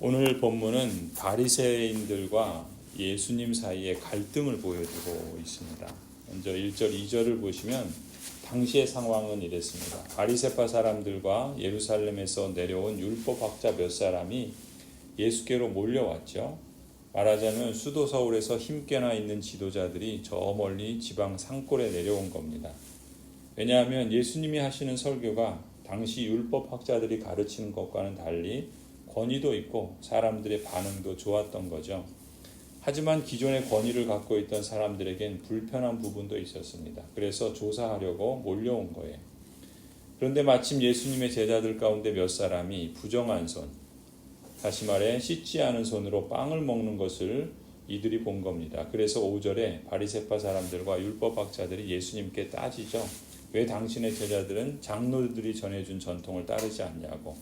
오늘 본문은 바리새인들과 예수님 사이의 갈등을 보여주고 있습니다. 먼저 1절, 2절을 보시면 당시의 상황은 이랬습니다. 바리새파 사람들과 예루살렘에서 내려온 율법학자 몇 사람이 예수께로 몰려왔죠. 말하자면 수도 서울에서 힘께나 있는 지도자들이 저 멀리 지방 산골에 내려온 겁니다. 왜냐하면 예수님이 하시는 설교가 당시 율법학자들이 가르치는 것과는 달리 권위도 있고 사람들의 반응도 좋았던 거죠. 하지만 기존의 권위를 갖고 있던 사람들에겐 불편한 부분도 있었습니다. 그래서 조사하려고 몰려온 거예요. 그런데 마침 예수님의 제자들 가운데 몇 사람이 부정한 손, 다시 말해 씻지 않은 손으로 빵을 먹는 것을 이들이 본 겁니다. 그래서 5절에 바리새파 사람들과 율법학자들이 예수님께 따지죠. 왜 당신의 제자들은 장로들이 전해준 전통을 따르지 않냐고,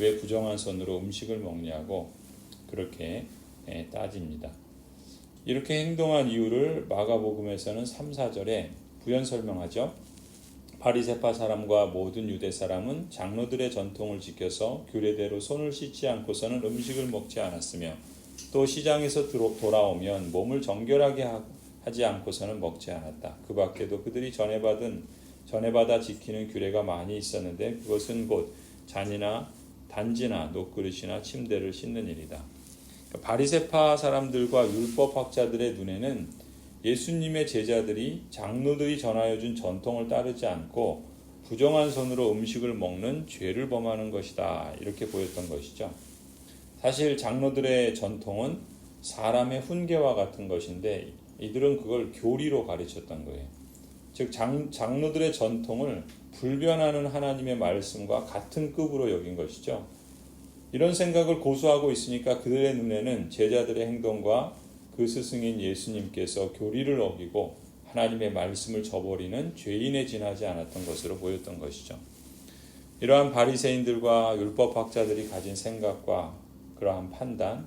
왜 부정한 손으로 음식을 먹냐고 그렇게 예, 따집니다. 이렇게 행동한 이유를 마가복음에서는 3, 4절에 부연 설명하죠. 바리새파 사람과 모든 유대 사람은 장로들의 전통을 지켜서 규례대로 손을 씻지 않고서는 음식을 먹지 않았으며 또 시장에서 돌아오면 몸을 정결하게 하지 않고서는 먹지 않았다. 그 밖에도 그들이 전해받은 전해받아 지키는 규례가 많이 있었는데 그것은 곧 잔이나 단지나 녹그릇이나 침대를 씻는 일이다. 바리새파 사람들과 율법 학자들의 눈에는 예수님의 제자들이 장로들이 전하여 준 전통을 따르지 않고 부정한 손으로 음식을 먹는 죄를 범하는 것이다. 이렇게 보였던 것이죠. 사실 장로들의 전통은 사람의 훈계와 같은 것인데 이들은 그걸 교리로 가르쳤던 거예요. 즉 장, 장로들의 전통을 불변하는 하나님의 말씀과 같은 급으로 여긴 것이죠. 이런 생각을 고수하고 있으니까 그들의 눈에는 제자들의 행동과 그 스승인 예수님께서 교리를 어기고 하나님의 말씀을 저버리는 죄인에 지나지 않았던 것으로 보였던 것이죠. 이러한 바리새인들과 율법학자들이 가진 생각과 그러한 판단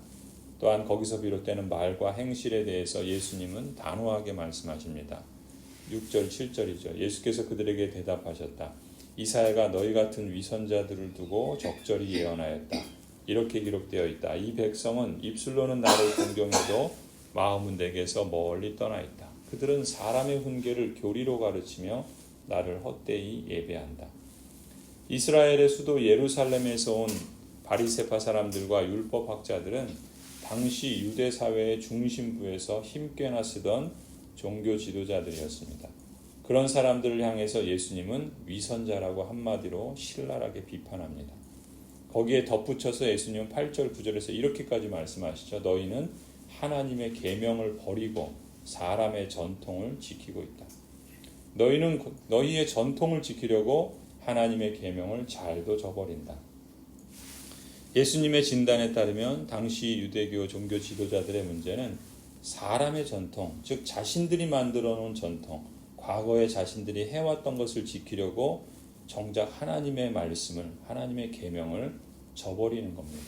또한 거기서 비롯되는 말과 행실에 대해서 예수님은 단호하게 말씀하십니다. 6절 7절이죠. 예수께서 그들에게 대답하셨다. 이사야가 너희 같은 위선자들을 두고 적절히 예언하였다. 이렇게 기록되어 있다. 이 백성은 입술로는 나를 공경해도 마음은 내게서 멀리 떠나 있다. 그들은 사람의 훈계를 교리로 가르치며 나를 헛되이 예배한다. 이스라엘의 수도 예루살렘에서 온 바리세파 사람들과 율법학자들은 당시 유대 사회의 중심부에서 힘께나 쓰던 종교 지도자들이었습니다. 그런 사람들을 향해서 예수님은 위선자라고 한마디로 신랄하게 비판합니다. 거기에 덧붙여서 예수님은 8절 9절에서 이렇게까지 말씀하시죠. 너희는 하나님의 계명을 버리고 사람의 전통을 지키고 있다. 너희는 너희의 전통을 지키려고 하나님의 계명을 잘도 저버린다. 예수님의 진단에 따르면 당시 유대교 종교 지도자들의 문제는 사람의 전통, 즉 자신들이 만들어 놓은 전통, 과거에 자신들이 해왔던 것을 지키려고 정작 하나님의 말씀을, 하나님의 계명을 저버리는 겁니다.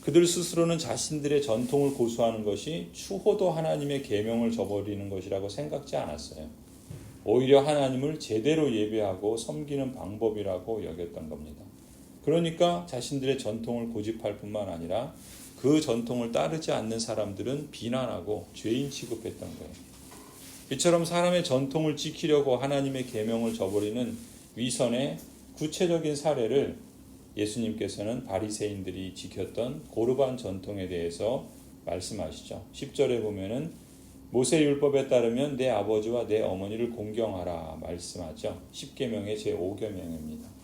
그들 스스로는 자신들의 전통을 고수하는 것이 추호도 하나님의 계명을 저버리는 것이라고 생각지 않았어요. 오히려 하나님을 제대로 예배하고 섬기는 방법이라고 여겼던 겁니다. 그러니까 자신들의 전통을 고집할 뿐만 아니라 그 전통을 따르지 않는 사람들은 비난하고 죄인 취급했던 거예요. 이처럼 사람의 전통을 지키려고 하나님의 계명을 저버리는 위선의 구체적인 사례를 예수님께서는 바리새인들이 지켰던 고르반 전통에 대해서 말씀하시죠. 10절에 보면은 모세 율법에 따르면 내 아버지와 내 어머니를 공경하라 말씀하죠. 10계명의 제5계명입니다.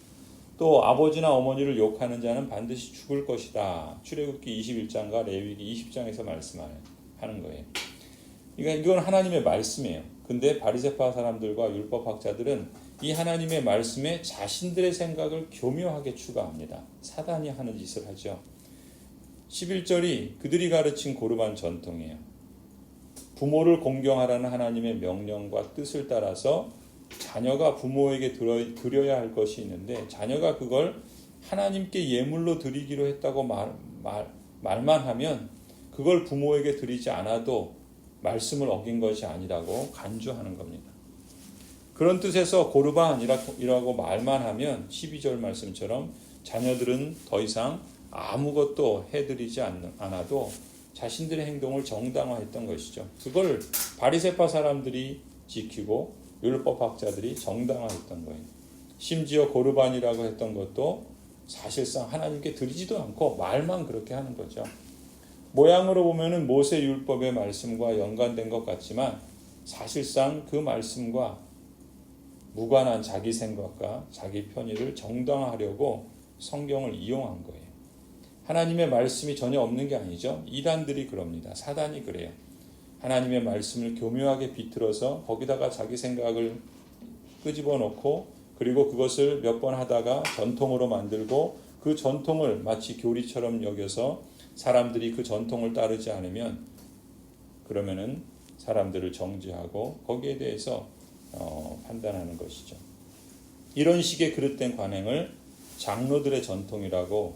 또 아버지나 어머니를 욕하는 자는 반드시 죽을 것이다. 출애굽기 21장과 레위기 20장에서 말씀하는 거예요. 그러니까 이건 하나님의 말씀이에요. 근데 바리새파 사람들과 율법 학자들은 이 하나님의 말씀에 자신들의 생각을 교묘하게 추가합니다. 사단이 하는 짓을 하죠. 11절이 그들이 가르친 고르반 전통이에요. 부모를 공경하라는 하나님의 명령과 뜻을 따라서 자녀가 부모에게 드려야 할 것이 있는데 자녀가 그걸 하나님께 예물로 드리기로 했다고 말, 말, 말만 하면 그걸 부모에게 드리지 않아도 말씀을 어긴 것이 아니라고 간주하는 겁니다. 그런 뜻에서 고르반이라고 말만 하면 12절 말씀처럼 자녀들은 더 이상 아무것도 해드리지 않- 않아도 자신들의 행동을 정당화했던 것이죠. 그걸 바리새파 사람들이 지키고 율법학자들이 정당화했던 거예요. 심지어 고르반이라고 했던 것도 사실상 하나님께 드리지도 않고 말만 그렇게 하는 거죠. 모양으로 보면은 모세 율법의 말씀과 연관된 것 같지만 사실상 그 말씀과 무관한 자기 생각과 자기 편의를 정당화하려고 성경을 이용한 거예요. 하나님의 말씀이 전혀 없는 게 아니죠. 이단들이 그럽니다. 사단이 그래요. 하나님의 말씀을 교묘하게 비틀어서 거기다가 자기 생각을 끄집어 놓고 그리고 그것을 몇 번 하다가 전통으로 만들고 그 전통을 마치 교리처럼 여겨서 사람들이 그 전통을 따르지 않으면 그러면은 사람들을 정죄하고 거기에 대해서 어, 판단하는 것이죠. 이런 식의 그릇된 관행을 장로들의 전통이라고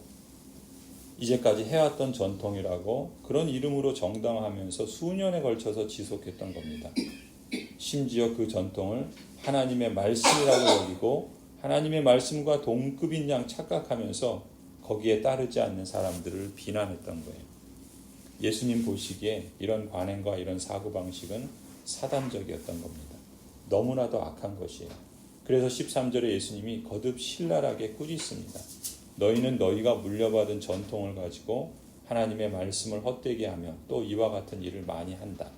이제까지 해왔던 전통이라고 그런 이름으로 정당하면서 수년에 걸쳐서 지속했던 겁니다. 심지어 그 전통을 하나님의 말씀이라고 여기고 하나님의 말씀과 동급인 양 착각하면서 거기에 따르지 않는 사람들을 비난했던 거예요. 예수님 보시기에 이런 관행과 이런 사고방식은 사단적이었던 겁니다. 너무나도 악한 것이에요. 그래서 13절에 예수님이 거듭 신랄하게 꾸짖습니다. 너희는 너희가 물려받은 전통을 가지고 하나님의 말씀을 헛되게 하며 또 이와 같은 일을 많이 한다.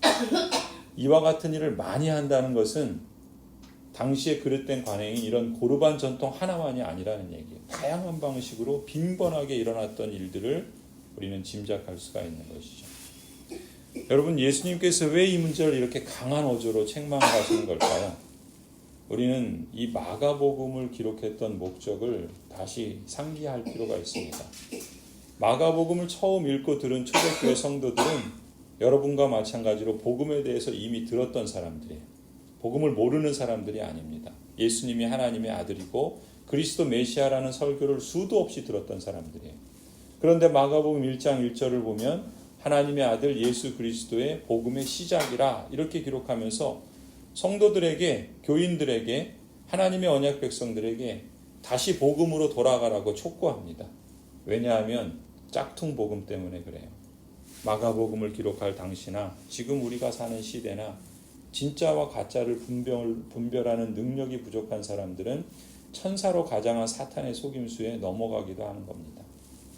이와 같은 일을 많이 한다는 것은 당시에 그릇된 관행이 이런 고르반 전통 하나만이 아니라는 얘기예요. 다양한 방식으로 빈번하게 일어났던 일들을 우리는 짐작할 수가 있는 것이죠. 여러분 예수님께서 왜 이 문제를 이렇게 강한 어조로 책망하시는 걸까요? 우리는 이 마가복음을 기록했던 목적을 다시 상기할 필요가 있습니다. 마가복음을 처음 읽고 들은 초대교회 성도들은 여러분과 마찬가지로 복음에 대해서 이미 들었던 사람들이에요. 복음을 모르는 사람들이 아닙니다. 예수님이 하나님의 아들이고 그리스도 메시아라는 설교를 수도 없이 들었던 사람들이에요. 그런데 마가복음 1장 1절을 보면 하나님의 아들 예수 그리스도의 복음의 시작이라 이렇게 기록하면서 성도들에게 교인들에게 하나님의 언약 백성들에게 다시 복음으로 돌아가라고 촉구합니다. 왜냐하면 짝퉁 복음 때문에 그래요. 마가복음을 기록할 당시나 지금 우리가 사는 시대나 진짜와 가짜를 분별, 분별하는 능력이 부족한 사람들은 천사로 가장한 사탄의 속임수에 넘어가기도 하는 겁니다.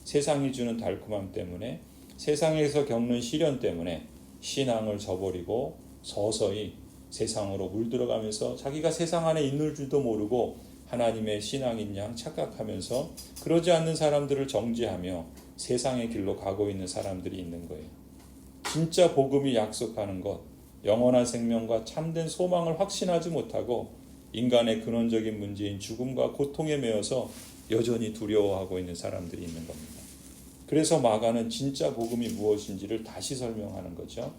세상이 주는 달콤함 때문에 세상에서 겪는 시련 때문에 신앙을 저버리고 서서히 세상으로 물들어가면서 자기가 세상 안에 있는 줄도 모르고 하나님의 신앙인 양 착각하면서 그러지 않는 사람들을 정죄하며 세상의 길로 가고 있는 사람들이 있는 거예요. 진짜 복음이 약속하는 것, 영원한 생명과 참된 소망을 확신하지 못하고 인간의 근원적인 문제인 죽음과 고통에 매여서 여전히 두려워하고 있는 사람들이 있는 겁니다. 그래서 마가는 진짜 복음이 무엇인지를 다시 설명하는 거죠.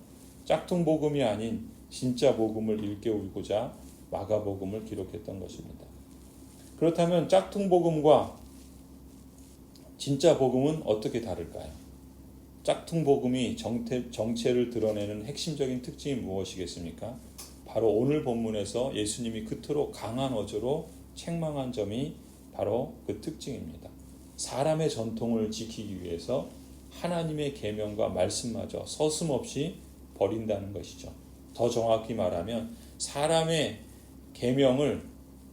짝퉁 복음이 아닌 진짜 복음을 일깨우고자 마가복음을 기록했던 것입니다. 그렇다면 짝퉁 복음과 진짜 복음은 어떻게 다를까요? 짝퉁 복음이 정태, 정체를 드러내는 핵심적인 특징이 무엇이겠습니까? 바로 오늘 본문에서 예수님이 그토록 강한 어조로 책망한 점이 바로 그 특징입니다. 사람의 전통을 지키기 위해서 하나님의 계명과 말씀마저 서슴없이 버린다는 것이죠. 더 정확히 말하면 사람의 계명을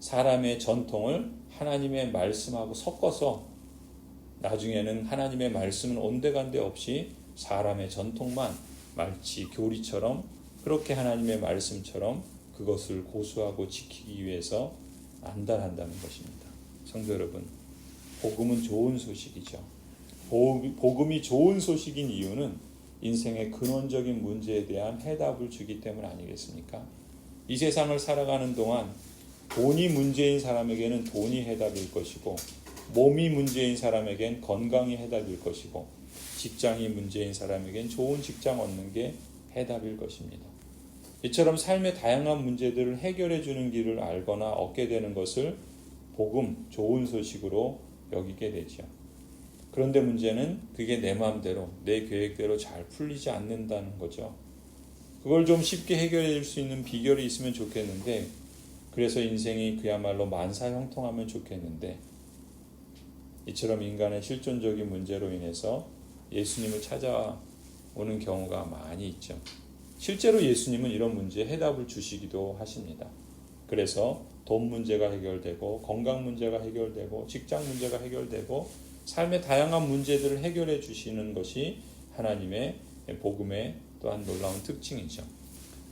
사람의 전통을 하나님의 말씀하고 섞어서 나중에는 하나님의 말씀은 온데간데 없이 사람의 전통만 마치 교리처럼 그렇게 하나님의 말씀처럼 그것을 고수하고 지키기 위해서 안달한다는 것입니다. 성도 여러분, 복음은 좋은 소식이죠. 복음이 좋은 소식인 이유는 인생의 근원적인 문제에 대한 해답을 주기 때문 아니겠습니까? 이 세상을 살아가는 동안 돈이 문제인 사람에게는 돈이 해답일 것이고 몸이 문제인 사람에겐 건강이 해답일 것이고 직장이 문제인 사람에겐 좋은 직장 얻는 게 해답일 것입니다. 이처럼 삶의 다양한 문제들을 해결해 주는 길을 알거나 얻게 되는 것을 복음, 좋은 소식으로 여기게 되죠. 그런데 문제는 그게 내 마음대로, 내 계획대로 잘 풀리지 않는다는 거죠. 그걸 좀 쉽게 해결해 줄 수 있는 비결이 있으면 좋겠는데, 그래서 인생이 그야말로 만사형통하면 좋겠는데, 이처럼 인간의 실존적인 문제로 인해서 예수님을 찾아오는 경우가 많이 있죠. 실제로 예수님은 이런 문제에 해답을 주시기도 하십니다. 그래서 돈 문제가 해결되고 건강 문제가 해결되고 직장 문제가 해결되고 삶의 다양한 문제들을 해결해 주시는 것이 하나님의 복음의 또한 놀라운 특징이죠.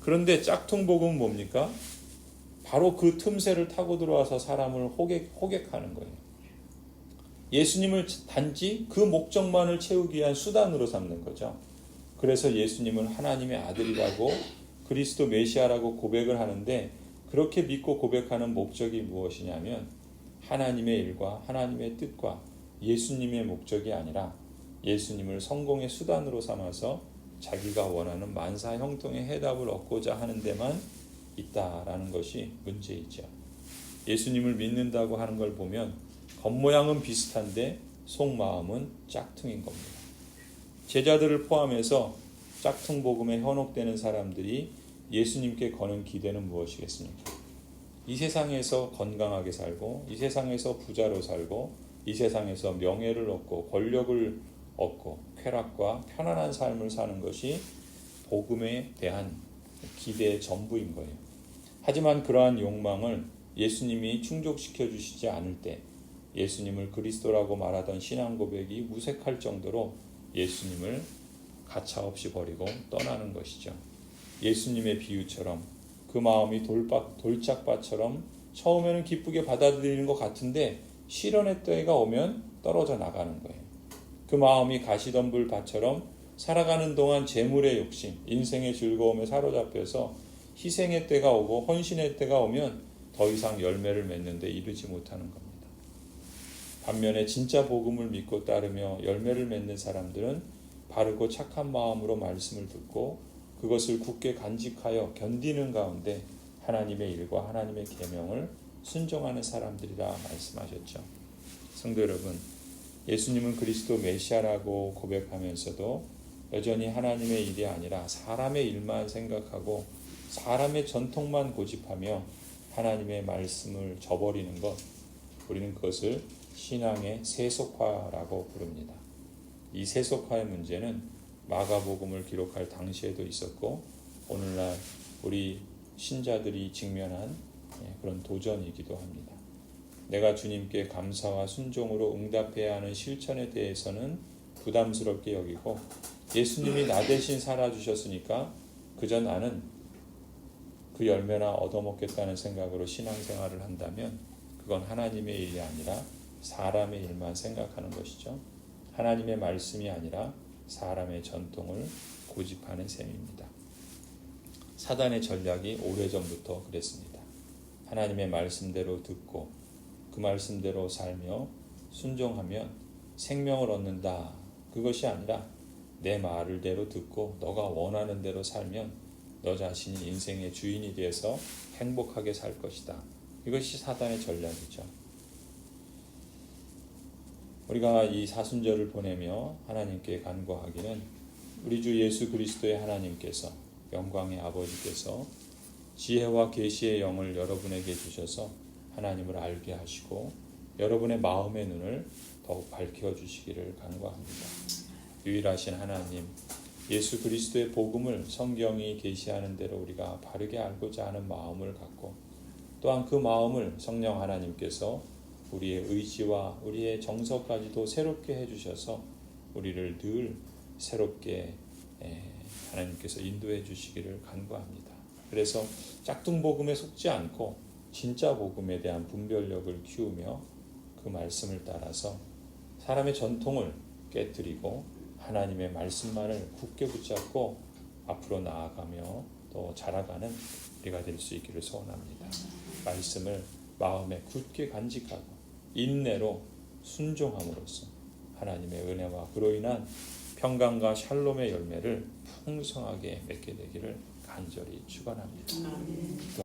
그런데 짝퉁 복음은 뭡니까? 바로 그 틈새를 타고 들어와서 사람을 호객, 호객하는 거예요. 예수님을 단지 그 목적만을 채우기 위한 수단으로 삼는 거죠. 그래서 예수님은 하나님의 아들이라고 그리스도 메시아라고 고백을 하는데 그렇게 믿고 고백하는 목적이 무엇이냐면 하나님의 일과 하나님의 뜻과 예수님의 목적이 아니라 예수님을 성공의 수단으로 삼아서 자기가 원하는 만사 형통의 해답을 얻고자 하는 데만 있다라는 것이 문제이죠. 예수님을 믿는다고 하는 걸 보면 겉모양은 비슷한데 속마음은 짝퉁인 겁니다. 제자들을 포함해서 짝퉁 복음에 현혹되는 사람들이 예수님께 거는 기대는 무엇이겠습니까? 이 세상에서 건강하게 살고 이 세상에서 부자로 살고 이 세상에서 명예를 얻고 권력을 얻고 쾌락과 편안한 삶을 사는 것이 복음에 대한 기대의 전부인 거예요. 하지만 그러한 욕망을 예수님이 충족시켜 주시지 않을 때 예수님을 그리스도라고 말하던 신앙 고백이 무색할 정도로 예수님을 가차없이 버리고 떠나는 것이죠. 예수님의 비유처럼 그 마음이 돌박, 돌짝밭처럼 처음에는 기쁘게 받아들이는 것 같은데 실현의 때가 오면 떨어져 나가는 거예요. 그 마음이 가시덤불 밭처럼 살아가는 동안 재물의 욕심, 인생의 즐거움에 사로잡혀서 희생의 때가 오고 헌신의 때가 오면 더 이상 열매를 맺는데 이르지 못하는 겁니다. 반면에 진짜 복음을 믿고 따르며 열매를 맺는 사람들은 바르고 착한 마음으로 말씀을 듣고 그것을 굳게 간직하여 견디는 가운데 하나님의 일과 하나님의 계명을 순종하는 사람들이라 말씀하셨죠. 성도 여러분, 예수님은 그리스도 메시아라고 고백하면서도 여전히 하나님의 일이 아니라 사람의 일만 생각하고 사람의 전통만 고집하며 하나님의 말씀을 저버리는 것, 우리는 그것을 신앙의 세속화라고 부릅니다. 이 세속화의 문제는 마가복음을 기록할 당시에도 있었고 오늘날 우리 신자들이 직면한 예, 그런 도전이기도 합니다. 내가 주님께 감사와 순종으로 응답해야 하는 실천에 대해서는 부담스럽게 여기고 예수님이 나 대신 살아주셨으니까 그저 나는 그 열매나 얻어먹겠다는 생각으로 신앙생활을 한다면 그건 하나님의 일이 아니라 사람의 일만 생각하는 것이죠. 하나님의 말씀이 아니라 사람의 전통을 고집하는 셈입니다. 사단의 전략이 오래전부터 그랬습니다. 하나님의 말씀대로 듣고 그 말씀대로 살며 순종하면 생명을 얻는다. 그것이 아니라 내 말을 대로 듣고 너가 원하는 대로 살면 너 자신이 인생의 주인이 되어서 행복하게 살 것이다. 이것이 사단의 전략이죠. 우리가 이 사순절을 보내며 하나님께 간구하기는 우리 주 예수 그리스도의 하나님께서 영광의 아버지께서 지혜와 계시의 영을 여러분에게 주셔서 하나님을 알게 하시고 여러분의 마음의 눈을 더욱 밝혀 주시기를 간구합니다. 유일하신 하나님 예수 그리스도의 복음을 성경이 계시하는 대로 우리가 바르게 알고자 하는 마음을 갖고 또한 그 마음을 성령 하나님께서 우리의 의지와 우리의 정서까지도 새롭게 해주셔서 우리를 늘 새롭게 하나님께서 인도해 주시기를 간구합니다. 그래서 짝퉁 복음에 속지 않고 진짜 복음에 대한 분별력을 키우며 그 말씀을 따라서 사람의 전통을 깨뜨리고 하나님의 말씀만을 굳게 붙잡고 앞으로 나아가며 또 자라가는 우리가 될 수 있기를 소원합니다. 말씀을 마음에 굳게 간직하고 인내로 순종함으로써 하나님의 은혜와 그로 인한 평강과 샬롬의 열매를 풍성하게 맺게 되기를 간절히 축원합니다.